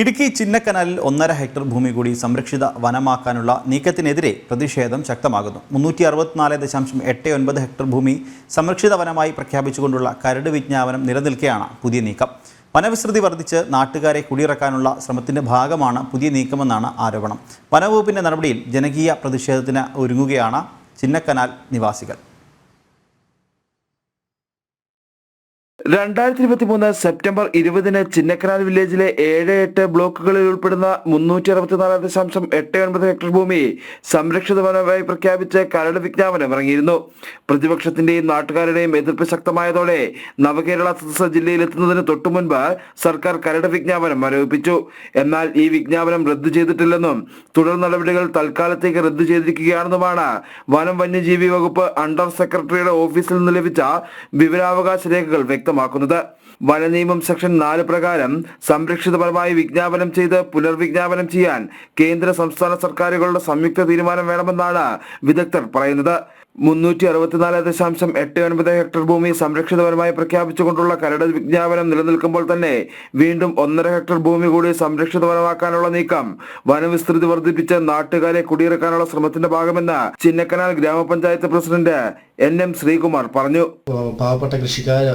ഇടുക്കി ചിന്നക്കനാലിൽ ഒന്നര ഹെക്ടർ ഭൂമി കൂടി സംരക്ഷിത വനമാക്കാനുള്ള നീക്കത്തിനെതിരെ പ്രതിഷേധം ശക്തമാകുന്നു. മുന്നൂറ്റി അറുപത്തിനാല് ദശാംശം എട്ട് ഒൻപത് ഹെക്ടർ ഭൂമി സംരക്ഷിത വനമായി പ്രഖ്യാപിച്ചുകൊണ്ടുള്ള കരട് വിജ്ഞാപനം നിലനിൽക്കെയാണ് പുതിയ നീക്കം. വനവിസ്തൃതി വർദ്ധിച്ച് നാട്ടുകാരെ കുടിയിറക്കാനുള്ള ശ്രമത്തിന്റെ ഭാഗമാണ് പുതിയ നീക്കമെന്നാണ് ആരോപണം. വനവകുപ്പിന്റെ നടപടിയിൽ ജനകീയ പ്രതിഷേധത്തിന് ഒരുങ്ങുകയാണ് ചിന്നക്കനാൽ നിവാസികൾ. രണ്ടായിരത്തി ഇരുപത്തി മൂന്ന് സെപ്റ്റംബർ ഇരുപതിന് ചിന്നക്കനാൽ വില്ലേജിലെ ഏഴ് എട്ട് ബ്ലോക്കുകളിൽ ഉൾപ്പെടുന്ന മുന്നൂറ്റി അറുപത്തിനാല് ദശാംശം എട്ട് ഒൻപത് ഹെക്ടർ ഭൂമി സംരക്ഷിത വനമായി പ്രഖ്യാപിച്ച് കരട് വിജ്ഞാപനം ഇറങ്ങിയിരുന്നു. പ്രതിപക്ഷത്തിന്റെയും നാട്ടുകാരുടെയും എതിർപ്പ് ശക്തമായതോടെ നവകേരള സദസ് ജില്ലയിൽ എത്തുന്നതിന് തൊട്ടുമുൻപ് സർക്കാർ കരട് വിജ്ഞാപനം മരവിപ്പിച്ചു എന്നാൽ ഈ വിജ്ഞാപനം റദ്ദു ചെയ്തിട്ടില്ലെന്നും തുടർ നടപടികൾ തൽക്കാലത്തേക്ക് റദ്ദു ചെയ്തിരിക്കുകയാണെന്നുമാണ് വനം വന്യജീവി വകുപ്പ് അണ്ടർ സെക്രട്ടറിയുടെ ഓഫീസിൽ നിന്ന് ലഭിച്ച വിവരാവകാശ രേഖകൾ വ്യക്തമാക്കുന്നത് വനനിയമം സെക്ഷൻ നാല് പ്രകാരം സംരക്ഷിതപരമായി വിജ്ഞാപനം ചെയ്ത് പുനർവിജ്ഞാപനം ചെയ്യാൻ കേന്ദ്ര സംസ്ഥാന സർക്കാരുകളുടെ സംയുക്ത തീരുമാനം വേണമെന്നാണ് വിദഗ്ധർ പറയുന്നത്. മുന്നൂറ്റി അറുപത്തിനാല് ദശാംശം എട്ട് ഒൻപത് ഹെക്ടർ ഭൂമി സംരക്ഷിതപരമായി പ്രഖ്യാപിച്ചുകൊണ്ടുള്ള കരട് വിജ്ഞാപനം നിലനിൽക്കുമ്പോൾ തന്നെ വീണ്ടും ഒന്നര ഹെക്ടർ ഭൂമി കൂടി സംരക്ഷിതപരമാക്കാനുള്ള നീക്കം വനവിസ്തൃതി വർദ്ധിപ്പിച്ച് നാട്ടുകാരെ കുടിയിറക്കാനുള്ള ശ്രമത്തിന്റെ ഭാഗമെന്ന് ചിന്നക്കനാൽ ഗ്രാമപഞ്ചായത്ത് പ്രസിഡന്റ് എൻ എം ശ്രീകുമാർ പറഞ്ഞു. പാവപ്പെട്ട കൃഷിക്കാർ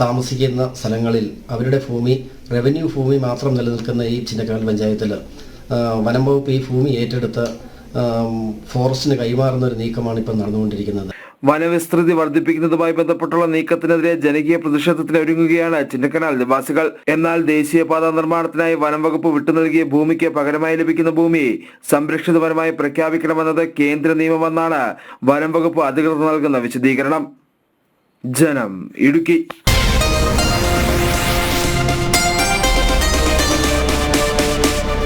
താമസിക്കുന്ന സ്ഥലങ്ങളിൽ അവരുടെ ഭൂമി റവന്യൂ ഭൂമി മാത്രം നിലനിൽക്കുന്ന ഈ ചിന്നക്കനാൽ പഞ്ചായത്തിൽ വനം വകുപ്പ് ഈ ഭൂമി ഏറ്റെടുത്ത് ഫോറസ്റ്റിന് കൈമാറുന്ന ഒരു നീക്കമാണ് ഇപ്പം നടന്നുകൊണ്ടിരിക്കുന്നത്. വനവിസ്തൃതി വർദ്ധിപ്പിക്കുന്നതുമായി ബന്ധപ്പെട്ടുള്ള നീക്കത്തിനെതിരെ ജനകീയ പ്രതിഷേധത്തിന് ഒരുങ്ങുകയാണ് ചിന്നക്കനാൽ നിവാസികൾ. എന്നാൽ ദേശീയപാത നിർമ്മാണത്തിനായി വനം വകുപ്പ് വിട്ടു നൽകിയ ഭൂമിക്ക് പകരമായി ലഭിക്കുന്ന ഭൂമി സംരക്ഷിത വനമായി പ്രഖ്യാപിക്കണമെന്നത് കേന്ദ്ര നിയമമെന്നാണ് വനം വകുപ്പ് അധികൃതർ നൽകുന്ന വിശദീകരണം. ജനം ഇടുക്കി.